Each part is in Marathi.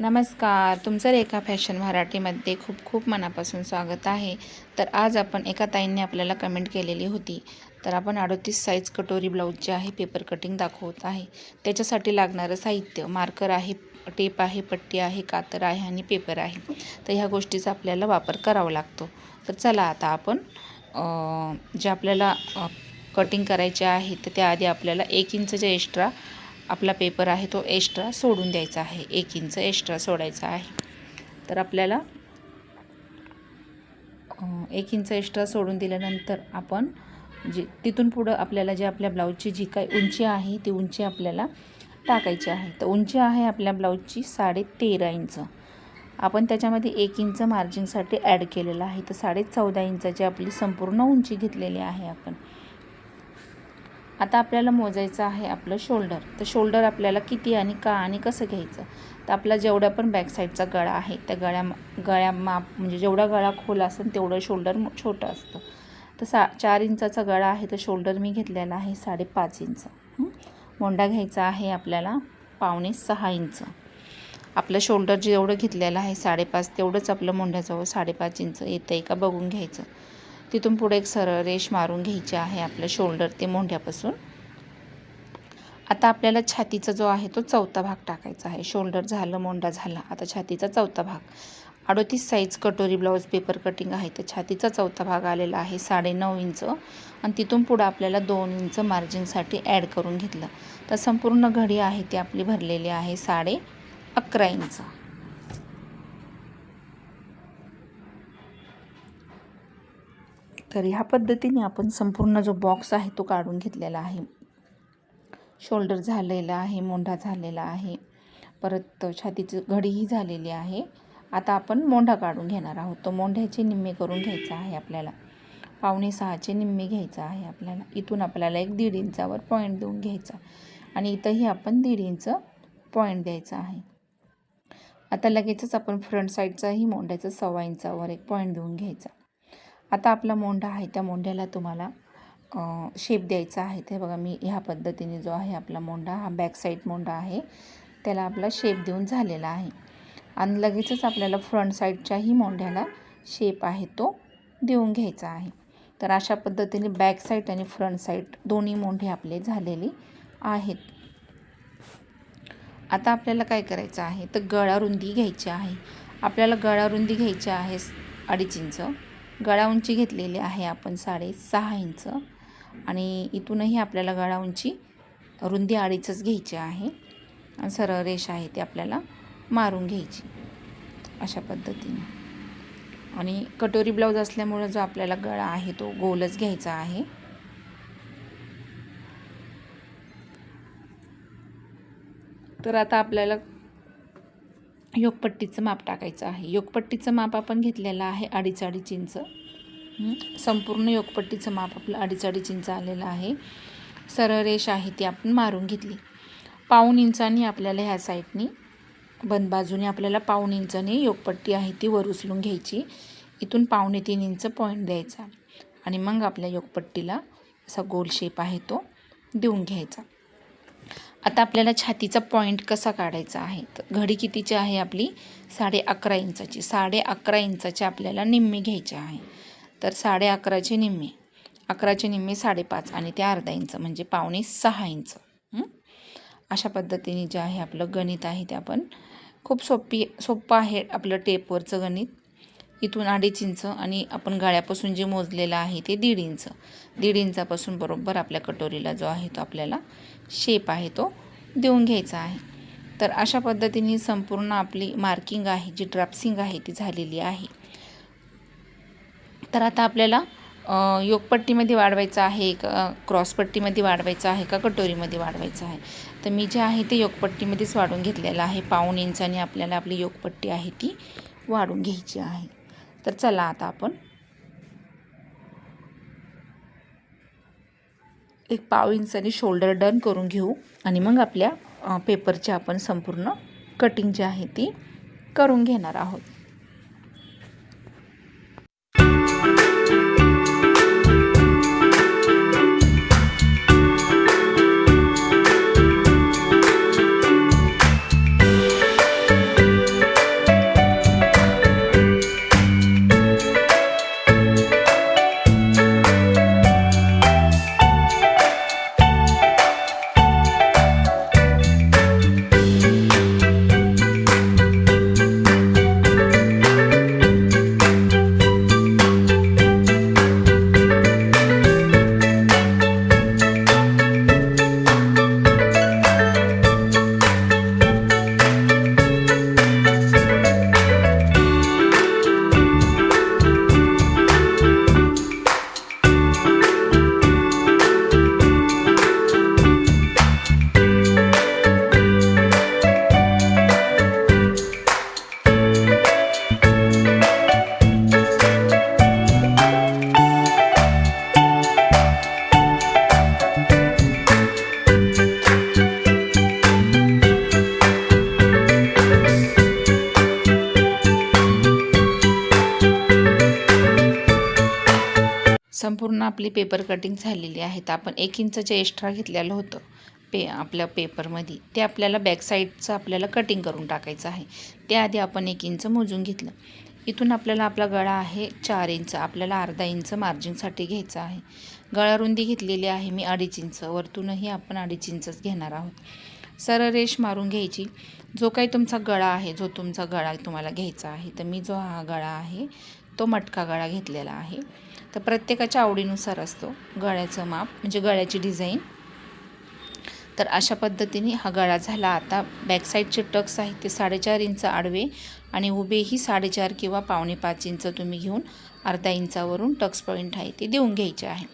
नमस्कार तुमचं रेखा फॅशन मराठीमध्ये खूप खूप मनापासून स्वागत आहे. तर आज आपण एका ताईंनी आपल्याला कमेंट केलेली होती. तर आपण अडोतीस साईज कटोरी ब्लाऊज जे आहे पेपर कटिंग दाखवत आहे. त्याच्यासाठी लागणारं साहित्य मार्कर आहे टेप आहे पट्टी आहे कातर आहे आणि पेपर आहे. तर ह्या गोष्टीचा आपल्याला वापर करावा लागतो. तर चला आता आपण जे आपल्याला कटिंग करायचे आहे तर त्याआधी आपल्याला एक इंच जे एक्स्ट्रा आपला पेपर आहे तो एक्स्ट्रा सोडून द्यायचा आहे. एक इंच एक्स्ट्रा सोडायचा आहे. तर आपल्याला एक इंच एक्स्ट्रा सोडून दिल्यानंतर आपण जे तिथून पुढं आपल्याला जे आपल्या ब्लाऊजची जी काही उंची आहे ती उंची आपल्याला टाकायची आहे. तर उंची आहे आपल्या ब्लाऊजची साडे तेरा इंच आपण त्याच्यामध्ये एक इंच मार्जिनसाठी ॲड केलेलं आहे. तर साडे चौदा इंचाची आपली संपूर्ण उंची घेतलेली आहे आपण. आता आपल्याला मोजायचं आहे आपलं शोल्डर तर शोल्डर आपल्याला किती आणि का आणि कसं घ्यायचं? तर आपला जेवढा पण बॅक साईडचा गळा आहे त्या गळ्या गळ्या माप म्हणजे जेवढा गळा खोल असेल तेवढं शोल्डर छोटं असतं. तर सा चार इंचाचा गळा आहे तर शोल्डर मी घेतलेला आहे साडेपाच इंच. मोंडा घ्यायचा आहे आपल्याला पावणे सहा इंच. आपलं शोल्डर जेवढं घेतलेलं आहे साडेपाच तेवढंच आपलं मोंढ्याजवळ साडेपाच इंच येतं आहे का बघून घ्यायचं. तिथून पुढे एक सरळ रेष मारून घ्यायची आहे आपलं शोल्डर ते मोंढ्यापासून. आता आपल्याला छातीचा जो आहे तो चौथा भाग टाकायचा आहे. शोल्डर झालं मोंढा झाला आता छातीचा चौथा भाग. अडोतीस साईज कटोरी ब्लाऊज पेपर कटिंग आहे. तर छातीचा चौथा भाग आलेला आहे साडे नऊ इंच. आणि तिथून पुढं आपल्याला दोन इंच मार्जिनसाठी ॲड करून घेतलं. तर संपूर्ण घडी आहे ती आपली भरलेली आहे साडे अकरा इंच. तर ह्या पद्धतीने आपण संपूर्ण जो बॉक्स आहे तो काढून घेतलेला आहे. शोल्डर झालेला आहे मोंढा झालेला आहे. परत छातीची घडीही झालेली आहे. आता आपण मोंढा काढून घेणार आहोत. तो मोंढ्याचे निम्मे करून घ्यायचा आहे आपल्याला. पावणे सहाचे निम्मे घ्यायचं आहे आपल्याला. इथून आपल्याला एक दीड इंचावर पॉईंट देऊन घ्यायचा आणि इथंही आपण दीड इंच पॉईंट द्यायचा आहे. आता लगेचच आपण फ्रंट साईडचाही मोंढ्याचा सव्वा इंचावर एक पॉईंट देऊन घ्यायचा. आता आपला मोंढा आहे त्या मोंढ्याला तुम्हाला शेप द्यायचा आहे. ते बघा मी ह्या पद्धतीने जो आहे आपला मोंढा हा बॅक साईड मोंढा आहे त्याला आपला शेप देऊन झालेला आहे. आणि लगेचच आपल्याला फ्रंट साईडच्याही मोंढ्याला शेप आहे तो देऊन घ्यायचा आहे. तर अशा पद्धतीने बॅक साईड आणि फ्रंट साईड दोन्ही मोंढे आपले झालेले आहेत. आता आपल्याला काय करायचं आहे? तर गळा रुंदी घ्यायची आहे. आपल्याला गळा रुंदी घ्यायची आहे अडीच इंच. गळा उंची घेतलेली आहे आपण साडेसहा इंच. आणि इथूनही आपल्याला गळा उंची रुंदी अडीचच घ्यायची आहे. आणि सरळ रेष आहे ती आपल्याला मारून घ्यायची. अशा पद्धतीने. आणि कटोरी ब्लाऊज असल्यामुळं जो आपल्याला गळा आहे तो गोलच घ्यायचा आहे. तर आता आपल्याला योगपट्टीचं माप टाकायचं आहे. योगपट्टीचं माप आपण घेतलेलं आहे अडीच अडीच इंच संपूर्ण योगपट्टीचं माप आपलं अडीच अडीच इंच आलेलं आहे. सरळ रेष आहे ती आपण मारून घेतली. पाऊण इंचाने आपल्याला ह्या साईडनी बंद बाजूने आपल्याला पाऊण इंचाने योगपट्टी आहे ती वर उचलून घ्यायची. इथून पावणे तीन इंच पॉईंट द्यायचा आणि मग आपल्या योगपट्टीला असा गोल शेप आहे तो देऊन घ्यायचा. आता आपल्याला छातीचा पॉईंट कसा काढायचा आहे? तर घडी कितीची आहे आपली? साडे अकरा इंचाची. साडे अकरा इंचाची आपल्याला निम्मे घ्यायची आहे. तर साडे अकराचे निम्मे. अकराचे निम्मे साडेपाच आणि ते अर्धा इंच म्हणजे पावणे सहा इंच. अशा पद्धतीने जे आहे आपलं गणित आहे ते आपण खूप सोपी सोपं आहे आपलं टेपवरचं गणित. इथून अडीच इंच आणि आपण गाळ्यापासून जे मोजलेलं आहे ते दीड इंच. दीड इंचापासून बरोबर आपल्या कटोरीला जो आहे तो आपल्याला शेप आहे तो देऊन घ्यायचा आहे. तर अशा पद्धतीने संपूर्ण आपली मार्किंग आहे जी ड्राफ्सिंग आहे ती झालेली आहे. तर आता आपल्याला योगपट्टीमध्ये वाढवायचं आहे का क्रॉसपट्टीमध्ये वाढवायचं आहे का कटोरीमध्ये वाढवायचं आहे? तर मी जे आहे ते योगपट्टीमध्येच वाढून घेतलेलं आहे. पाऊण इंचाने आपल्याला आपली योगपट्टी आहे ती वाढून घ्यायची आहे. तर चला आता आपण. एक पाव इंचाने शोल्डर डन करून घेऊ आणि मग आपल्या पेपरची आपण संपूर्ण कटिंग जी आहे ती करून घेणार आहोत. आपली पेपर कटिंग झालेली आहे तर आपण एक इंच जे एक्स्ट्रा घेतलेलं होतं. पे आपल्या पेपरमध्ये ते आपल्याला बॅकसाईडचं आपल्याला कटिंग करून टाकायचं आहे. त्याआधी आपण एक इंच मोजून घेतलं. इथून आपल्याला आपला गळा आहे चार इंच. आपल्याला अर्धा इंच मार्जिनसाठी घ्यायचा आहे. गळा रुंदी घेतलेली आहे मी अडीच इंच. वरतूनही आपण अडीच इंचच घेणार आहोत. सरळ रेष मारून घ्यायची. जो काही तुमचा गळा आहे जो तुमचा गळा तुम्हाला घ्यायचा आहे तर मी जो हा गळा आहे तो मटका गळा घेतलेला आहे. तर प्रत्येकाच्या आवडीनुसार असतो गळ्याचं माप म्हणजे गळ्याची डिझाईन. तर अशा पद्धतीने हा गळा झाला. आता बॅकसाईडचे टक्स आहेत ते साडेचार इंच आडवे आणि उभेही साडेचार किंवा पावणे पाच इंच तुम्ही घेऊन अर्धा इंचावरून टक्स पॉईंट आहे ते देऊन घ्यायचे आहे.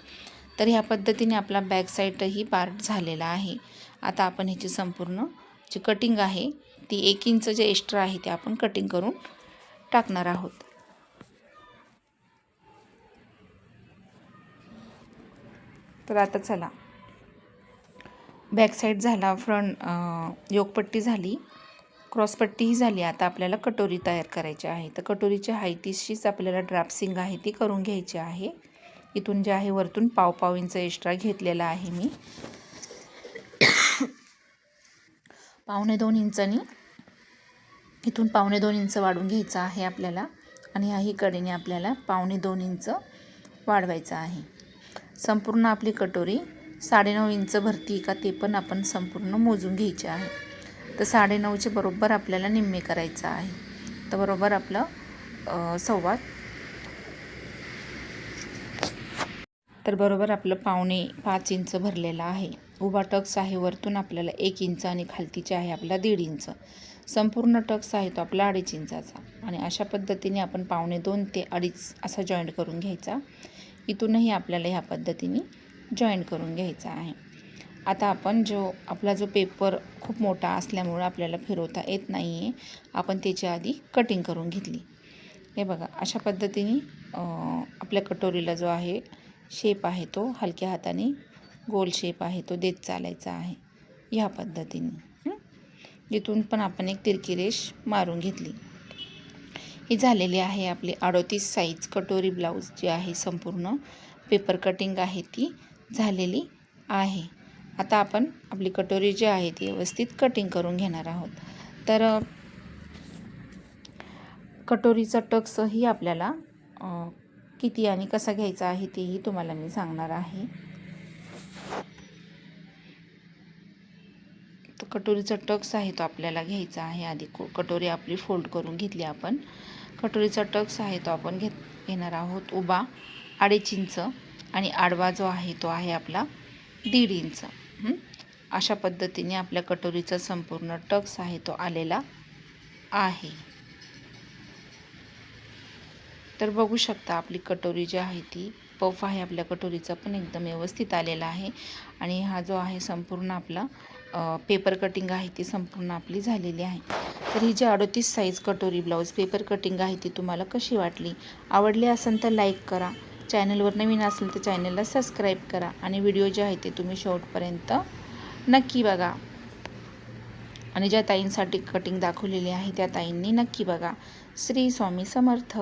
तर ह्या पद्धतीने आपला बॅकसाईडही पार्ट झालेला आहे. आता आपण ह्याची संपूर्ण जी कटिंग आहे ती एक इंच जे एक्स्ट्रा आहे ते आपण कटिंग करून टाकणार आहोत. तर आता चला. बॅकसाईड झाला फ्रंट योगपट्टी झाली. क्रॉसपट्टीही झाली. आता आपल्याला कटोरी तयार करायची आहे. तर कटोरीच्या हायतीशीच आपल्याला ड्राफ्सिंग आहे ती करून घ्यायची आहे. इथून जे आहे वरतून पाव पाव इंच एक्स्ट्रा घेतलेला आहे मी. पावणे दोन इंचानी इथून पावणे दोन इंच वाढून घ्यायचं आहे आपल्याला. आणि ह्याही कडेने आपल्याला पावणे दोन इंच वाढवायचं आहे. संपूर्ण आपली कटोरी साडेनऊ इंच भरती का ते पण आपण संपूर्ण मोजून घ्यायचे आहे. तर साडेनऊचे बरोबर आपल्याला निम्मे करायचं आहे. तर बरोबर आपलं सव्वा तर बरोबर आपलं पावणे पाच इंच भरलेलं आहे. उभा टक्स आहे वरतून आपल्याला एक इंच आणि खालतीचे आहे आपला दीड इंच. संपूर्ण टक्स आहे तो आपला अडीच इंचाचा. आणि अशा पद्धतीने आपण पावणे दोन ते अडीच असा जॉईंट करून घ्यायचा. इथूनही आपल्याला ह्या पद्धतीने जॉईन करून घ्यायचा आहे. आता आपण जो आपला जो पेपर खूप मोठा असल्यामुळं आपल्याला फिरवता येत नाही आहे आपण त्याच्या आधी कटिंग करून घेतली. हे बघा अशा पद्धतीने आपल्या कटोरीला जो आहे शेप आहे तो हलक्या हाताने गोल शेप आहे तो देत चालायचा आहे. ह्या पद्धतीने जिथून पण आपण एक तिरकी रेष मारून घेतली. ही झालेली आहे आपली अडोतीस साईज कटोरी ब्लाऊज जी आहे संपूर्ण. पेपर कटिंग आहे ती झालेली आहे. आता आपण आपली कटोरी जी आहे ती व्यवस्थित कटिंग करून घेणार आहोत. तर कटोरीचा टक्सही आपल्याला किती आणि कसा घ्यायचा आहे तेही तुम्हाला मी सांगणार आहे. तर कटोरीचा टक्स आहे तो आपल्याला घ्यायचा आहे. आधी को कटोरी आपली फोल्ड करून घेतली आपण. कटोरीचा टक्स आहे तो आपण घेत घेणार आहोत उभा अडीच इंच आणि आडवा जो आहे तो आहे आपला दीड इंच. अशा पद्धतीने आपल्या कटोरीचा संपूर्ण टक्स आहे तो आलेला आहे. तर बघू शकता आपली कटोरी जी आहे ती पफ आहे आपल्या कटोरीचा पण एकदम व्यवस्थित आलेला आहे. आणि हा जो आहे संपूर्ण आपला पेपर कटिंग आहे ती संपूर्ण आपली झालेली आहे. तर ही जी अडतीस साईज कटोरी ब्लाऊज पेपर कटिंग आहे ती तुम्हाला कशी वाटली? आवडली असेल तर लाईक करा. चॅनलवर नवीन असेल तर चॅनलला सबस्क्राईब करा. आणि व्हिडिओ जे आहे ते तुम्ही शेवटपर्यंत नक्की बघा. आणि ज्या ताईंसाठी कटिंग दाखवलेली आहे त्या ताईंनी नक्की बघा. श्री स्वामी समर्थ.